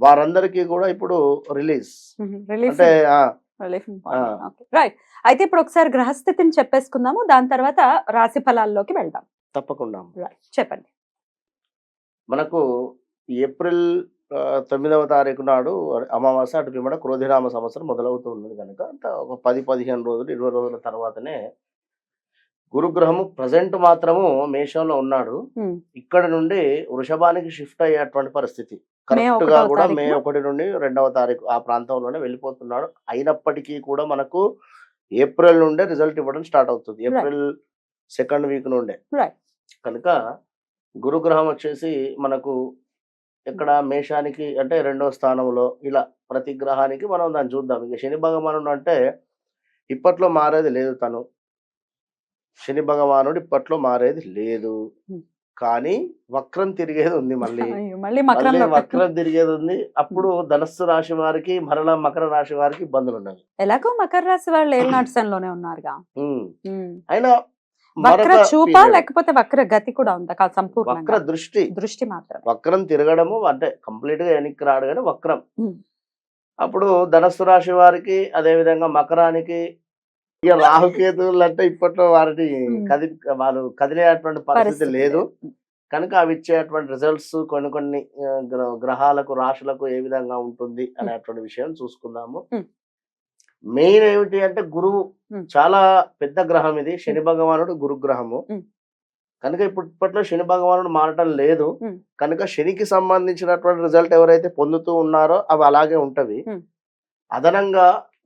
వారందరికీ కూడా ఇప్పుడు రిలీజ్. అంటే. రైట్. అయితే ఇప్పుడు ఒకసారి గ్రహస్థితిని చెప్పేసుకుందాము. దాని తర్వాత రాశి ఫలాల్లోకి వెళ్దాం. తప్పకుండా రైట్. చెప్పండి. మనకు ఏప్రిల్ తొమ్మిదవ తారీఖు నాడు అమావాస్య అటు పిమ్మట క్రోధినామ సంవత్సరం మొదలవుతూ ఉన్నది కనుక ఒక పది పదిహేను రోజులు ఇరవై రోజుల తర్వాతనే గురుగ్రహము ప్రజెంట్ మాత్రము మేషంలో ఉన్నాడు. ఇక్కడ నుండి వృషభానికి షిఫ్ట్ అయ్యేటువంటి పరిస్థితి. కరెక్ట్గా కూడా మే? ఒకటి నుండి రెండవ తారీఖు ఆ ప్రాంతంలోనే వెళ్ళిపోతున్నాడు. అయినప్పటికీ కూడా మనకు ఏప్రిల్ నుండే రిజల్ట్ ఇవ్వడం స్టార్ట్ అవుతుంది. ఏప్రిల్ సెకండ్ వీక్ నుండే. కనుక గురుగ్రహం వచ్చేసి మనకు ఇక్కడ మేషానికి అంటే రెండో స్థానంలో ఇలా ప్రతి గ్రహానికి మనం దాన్ని చూద్దాం. ఇక శని భగవానుడు అంటే ఇప్పట్లో మారేది లేదు తను. శని భగవానుడు ఇప్పట్లో మారేది లేదు. కానీ వక్రం తిరిగేది ఉంది మళ్ళీ. మళ్ళీ వక్రం తిరిగేది ఉంది. అప్పుడు ధనస్సు రాశి వారికి మరలా మకర రాశి వారికి ఇబ్బందులు ఉన్నవి ఎలాగో మకర రాశి వాళ్ళు ఏళ్ళనాటిసంలోనే ఉన్నారుగా. అయినా వక్ర చూప. లేకపోతే వక్ర గతి కూడా ఉందా కాదు వక్ర దృష్టి. దృష్టి మాత్రం వక్రం తిరగడము అంటే కంప్లీట్గా వెనక్కి రాడు కానీ వక్రం. అప్పుడు ధనస్సు రాశి వారికి అదే విధంగా మకరానికి ఇక రాహుకేతువులు అంటే ఇప్పట్లో వారిని. కది వారు కదిలేటువంటి పరిస్థితి లేదు. కనుక అవి ఇచ్చేటువంటి రిజల్ట్స్ కొన్ని కొన్ని గ్రహాలకు రాశులకు ఏ విధంగా ఉంటుంది అనేటువంటి విషయం చూసుకుందాము. మెయిన్ ఏమిటి అంటే గురువు. చాలా పెద్ద గ్రహం ఇది శని భగవానుడు గురుగ్రహము. కనుక ఇప్పుడు ఇప్పట్లో శని భగవానుడు మారటం లేదు. కనుక శనికి సంబంధించినటువంటి రిజల్ట్ ఎవరైతే పొందుతూ ఉన్నారో అవి అలాగే ఉంటవి. అదనంగా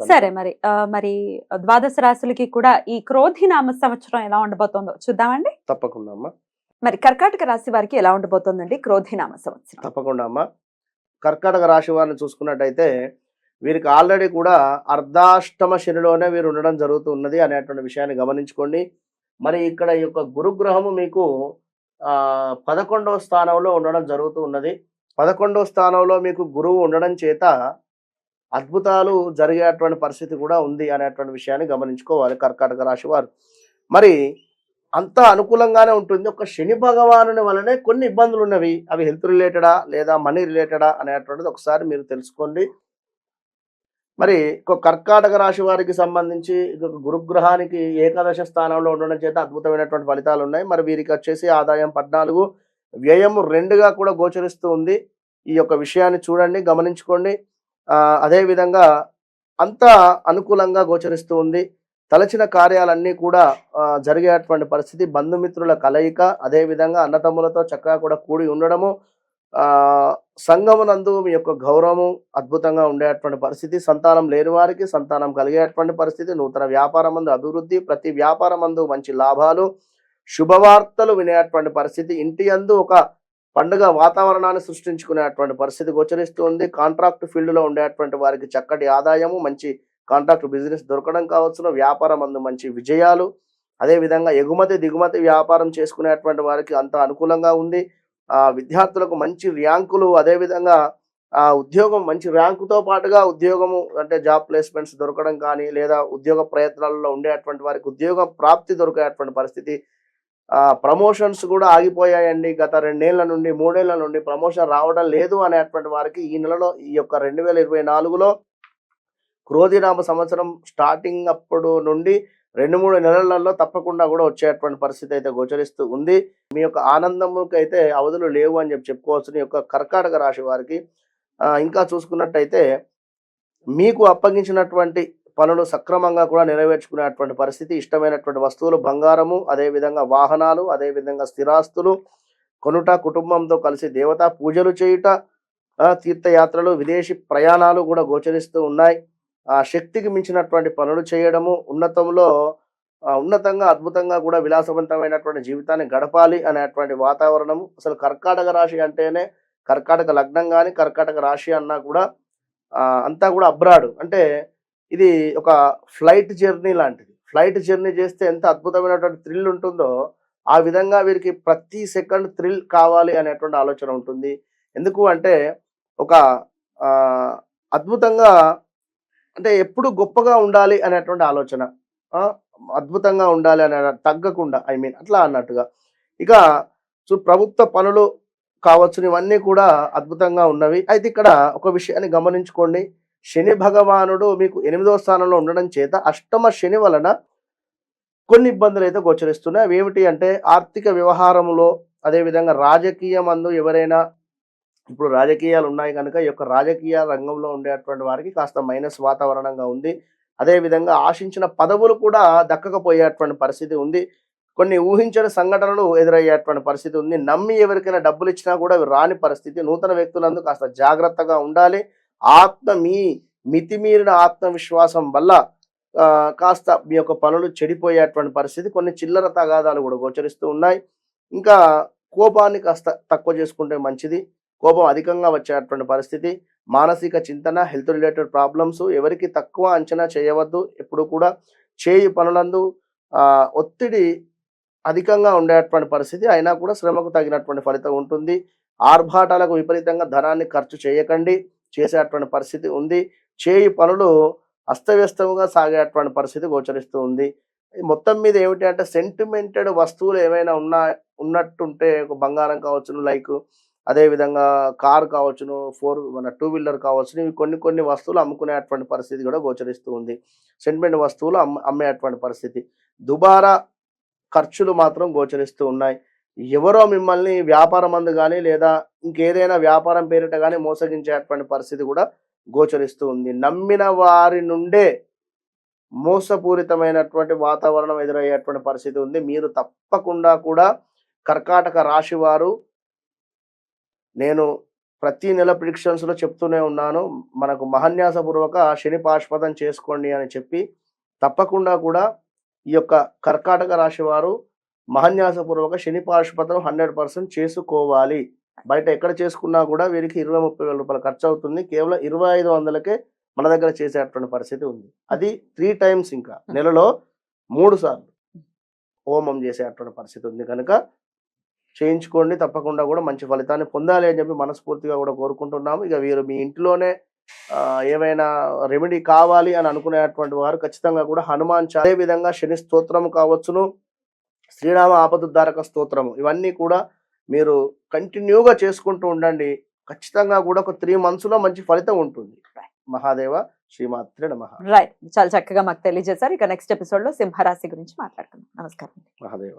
సరే మరి మరి ద్వాదశ రాశులకి కూడా ఈ క్రోధి నామ సంవత్సరం ఎలా ఉండబోతుందో చూద్దామండి. తప్పకుండా అమ్మా. మరి కర్కాటక రాశి వారికి ఎలా ఉండబోతోందండి క్రోధి నామ సంవత్సరం? తప్పకుండా అమ్మా. కర్కాటక రాశి వారిని చూసుకున్నట్టయితే వీరికి ఆల్రెడీ కూడా అర్ధాష్టమ శనిలోనే వీరు ఉండడం జరుగుతున్నది అనేటువంటి విషయాన్ని గమనించుకోండి. మరి ఇక్కడ ఈ యొక్క గురుగ్రహము మీకు ఆ పదకొండవ స్థానంలో ఉండడం జరుగుతూ ఉన్నది పదకొండవ స్థానంలో మీకు గురువు ఉండడం చేత అద్భుతాలు జరిగేటువంటి పరిస్థితి కూడా ఉంది అనేటువంటి విషయాన్ని గమనించుకోవాలి కర్కాటక రాశి వారు. మరి అంత అనుకూలంగానే ఉంటుంది. ఒక శని భగవానుని వలనే కొన్ని ఇబ్బందులు ఉన్నవి. అవి హెల్త్ రిలేటెడా లేదా మనీ రిలేటెడా అనేటువంటిది ఒకసారి మీరు తెలుసుకోండి. మరి ఒక కర్కాటక రాశి వారికి సంబంధించి గురుగ్రహానికి ఏకాదశ స్థానంలో ఉండడం చేత అద్భుతమైనటువంటి ఫలితాలు ఉన్నాయి. మరి వీరికి వచ్చేసి ఆదాయం పద్నాలుగు వ్యయము రెండుగా కూడా గోచరిస్తూ ఉంది. ఈ యొక్క విషయాన్ని చూడండి గమనించుకోండి. అదేవిధంగా అంతా అంత అనుకూలంగా గోచరిస్తూ ఉంది. తలచిన కార్యాలన్నీ కూడా జరిగేటువంటి పరిస్థితి బంధుమిత్రుల కలయిక అదేవిధంగా అన్నతమ్ములతో చక్కగా కూడా కూడి ఉండడము సంగమునందు సంఘమునందు మీ యొక్క గౌరవము అద్భుతంగా ఉండేటువంటి పరిస్థితి సంతానం లేని వారికి సంతానం కలిగేటువంటి పరిస్థితి నూతన వ్యాపారమందు అభివృద్ధి ప్రతి వ్యాపారమందు మంచి లాభాలు శుభవార్తలు వినేటువంటి పరిస్థితి ఇంటి అందు ఒక పండుగ వాతావరణాన్ని సృష్టించుకునేటువంటి పరిస్థితి గోచరిస్తుంది. కాంట్రాక్ట్ ఫీల్డ్లో ఉండేటువంటి వారికి చక్కటి ఆదాయము మంచి కాంట్రాక్ట్ బిజినెస్ దొరకడం కావచ్చును వ్యాపారం అందు మంచి విజయాలు అదేవిధంగా ఎగుమతి దిగుమతి వ్యాపారం చేసుకునేటువంటి వారికి అంత అనుకూలంగా ఉంది. ఆ విద్యార్థులకు మంచి ర్యాంకులు అదేవిధంగా ఆ ఉద్యోగం మంచి ర్యాంకుతో పాటుగా ఉద్యోగము అంటే జాబ్ ప్లేస్మెంట్స్ దొరకడం కానీ లేదా ఉద్యోగ ప్రయత్నాలలో ఉండేటువంటి వారికి ఉద్యోగ ప్రాప్తి దొరికేటువంటి పరిస్థితి ప్రమోషన్స్ కూడా ఆగిపోయాయండి. గత రెండేళ్ళ నుండి మూడేళ్ళ నుండి ప్రమోషన్ రావడం లేదు అనేటువంటి వారికి ఈ నెలలో ఈ యొక్క రెండు వేల ఇరవై నాలుగులో క్రోధినామ సంవత్సరం స్టార్టింగ్ అప్పుడు నుండి రెండు మూడు నెలలలో తప్పకుండా కూడా వచ్చేటువంటి పరిస్థితి అయితే గోచరిస్తూ ఉంది. మీ యొక్క ఆనందముకి అయితే అవధులు లేవు అని చెప్పి చెప్పుకోవాల్సిన యొక్క కర్కాటక రాశి వారికి ఇంకా చూసుకున్నట్టయితే మీకు అప్పగించినటువంటి పనులు సక్రమంగా కూడా నెరవేర్చుకునేటువంటి పరిస్థితి ఇష్టమైనటువంటి వస్తువులు బంగారము అదేవిధంగా వాహనాలు అదేవిధంగా స్థిరాస్తులు కొనుట కుటుంబంతో కలిసి దేవతా పూజలు చేయుట తీర్థయాత్రలు విదేశీ ప్రయాణాలు కూడా గోచరిస్తూ ఉన్నాయి. ఆ శక్తికి మించినటువంటి పనులు చేయడము ఉన్నతంలో ఉన్నతంగా అద్భుతంగా కూడా విలాసవంతమైనటువంటి జీవితాన్ని గడపాలి అనేటువంటి వాతావరణము. అసలు కర్కాటక రాశి అంటేనే కర్కాటక లగ్నం కానీ కర్కాటక రాశి అన్నా కూడా అంతా కూడా అబ్రాడు. అంటే ఇది ఒక ఫ్లైట్ జర్నీ లాంటిది. ఫ్లైట్ జర్నీ చేస్తే ఎంత అద్భుతమైనటువంటి థ్రిల్ ఉంటుందో ఆ విధంగా వీరికి ప్రతి సెకండ్ థ్రిల్ కావాలి అనేటువంటి ఆలోచన ఉంటుంది. ఎందుకు అంటే ఒక అద్భుతంగా అంటే ఎప్పుడు గొప్పగా ఉండాలి అనేటువంటి ఆలోచన. అద్భుతంగా ఉండాలి అనే తగ్గకుండా ఐ మీన్ అట్లా అన్నట్టుగా. ఇక సో ప్రభుత్వ పనులు కావచ్చు ఇవన్నీ కూడా అద్భుతంగా ఉన్నవి. అయితే ఇక్కడ ఒక విషయాన్ని గమనించుకోండి. శని భగవానుడు మీకు ఎనిమిదో స్థానంలో ఉండడం చేత అష్టమ శని వలన కొన్ని ఇబ్బందులు అయితే గోచరిస్తున్నాయి. అవి ఏమిటి అంటే ఆర్థిక వ్యవహారంలో అదేవిధంగా రాజకీయం అందు ఎవరైనా ఇప్పుడు రాజకీయాలు ఉన్నాయి కనుక ఈ యొక్క రాజకీయ రంగంలో ఉండేటువంటి వారికి కాస్త మైనస్ వాతావరణంగా ఉంది. అదేవిధంగా ఆశించిన పదవులు కూడా దక్కకపోయేటువంటి పరిస్థితి ఉంది. కొన్ని ఊహించని సంఘటనలు ఎదురయ్యేటువంటి పరిస్థితి ఉంది. నమ్మి ఎవరికైనా డబ్బులు ఇచ్చినా కూడా అవి రాని పరిస్థితి. నూతన వ్యక్తులందు కాస్త జాగ్రత్తగా ఉండాలి. ఆత్మ మీ మితిమీరిన ఆత్మవిశ్వాసం వల్ల కాస్త మీ యొక్క పనులు చెడిపోయేటువంటి పరిస్థితి కొన్ని చిల్లర తగాదాలు కూడా గోచరిస్తూ ఉన్నాయి. ఇంకా కోపాన్ని కాస్త తక్కువ చేసుకుంటే మంచిది. కోపం అధికంగా వచ్చేటువంటి పరిస్థితి. మానసిక చింతన హెల్త్ రిలేటెడ్ ప్రాబ్లమ్స్ ఎవరికి తక్కువ అంచనా చేయవద్దు. ఎప్పుడు కూడా చేయి పనులందు ఒత్తిడి అధికంగా ఉండేటువంటి పరిస్థితి. అయినా కూడా శ్రమకు తగినటువంటి ఫలితం ఉంటుంది. ఆర్భాటాలకు విపరీతంగా ధనాన్ని ఖర్చు చేయకండి. చేసేటువంటి పరిస్థితి ఉంది. చేయి పనులు అస్తవ్యస్తముగా సాగేటువంటి పరిస్థితి గోచరిస్తూ ఉంది. మొత్తం మీద ఏమిటి అంటే సెంటిమెంటెడ్ వస్తువులు ఏమైనా ఉన్నా ఉన్నట్టుంటే బంగారం కావచ్చును లైక్ అదేవిధంగా కార్ కావచ్చును ఫోర్ మన టూ వీలర్ కావచ్చును ఇవి కొన్ని కొన్ని వస్తువులు అమ్ముకునేటువంటి పరిస్థితి కూడా గోచరిస్తూ ఉంది. సెంటిమెంట్ వస్తువులు అమ్మ అమ్మేటువంటి పరిస్థితి. దుబారా ఖర్చులు మాత్రం గోచరిస్తూ ఉన్నాయి. ఎవరో మిమ్మల్ని వ్యాపారం అందు కానీ లేదా ఇంకేదైనా వ్యాపారం పేరిట కానీ మోసగించేటువంటి పరిస్థితి కూడా గోచరిస్తూ ఉంది. నమ్మిన వారి నుండే మోసపూరితమైనటువంటి వాతావరణం ఎదురయ్యేటువంటి పరిస్థితి ఉంది. మీరు తప్పకుండా కూడా కర్కాటక రాశి వారు నేను ప్రతి నెల ప్రిడిక్షన్స్లో చెప్తూనే ఉన్నాను. మనకు మహన్యాసపూర్వక శని పాష్పదం చేసుకోండి అని చెప్పి తప్పకుండా కూడా ఈ యొక్క కర్కాటక రాశి వారు మహన్యాసపూర్వక శని పాష్పదం హండ్రెడ్ పర్సెంట్ చేసుకోవాలి. బయట ఎక్కడ చేసుకున్నా కూడా వీరికి ఇరవై ముప్పై వేల రూపాయలు ఖర్చు అవుతుంది కేవలం ఇరవై ఐదు వందలకే మన దగ్గర చేసేటువంటి పరిస్థితి ఉంది. అది త్రీ టైమ్స్ ఇంకా. నెలలో మూడు సార్లు హోమం చేసేటువంటి పరిస్థితి ఉంది కనుక చేయించుకోండి. తప్పకుండా కూడా మంచి ఫలితాన్ని పొందాలి అని చెప్పి మనస్ఫూర్తిగా కూడా కోరుకుంటున్నాము. ఇక వీరు మీ ఇంట్లోనే ఏమైనా రెమెడీ కావాలి అని అనుకునేటువంటి వారు ఖచ్చితంగా కూడా హనుమాన్ అదే విధంగా శని స్తోత్రము కావచ్చును. శ్రీరామ ఆపదుద్ధారక స్తోత్రము. ఇవన్నీ కూడా మీరు కంటిన్యూగా చేసుకుంటూ ఉండండి. ఖచ్చితంగా కూడా ఒక త్రీ మంత్స్లో మంచి ఫలితం ఉంటుంది. మహాదేవ శ్రీమాత్రే నమ. రైట్ చాలా చక్కగా మాకు తెలియజేశారు. ఇక నెక్స్ట్ ఎపిసోడ్లో సింహరాశి గురించి మాట్లాడుకుందాం. నమస్కారం మహాదేవ.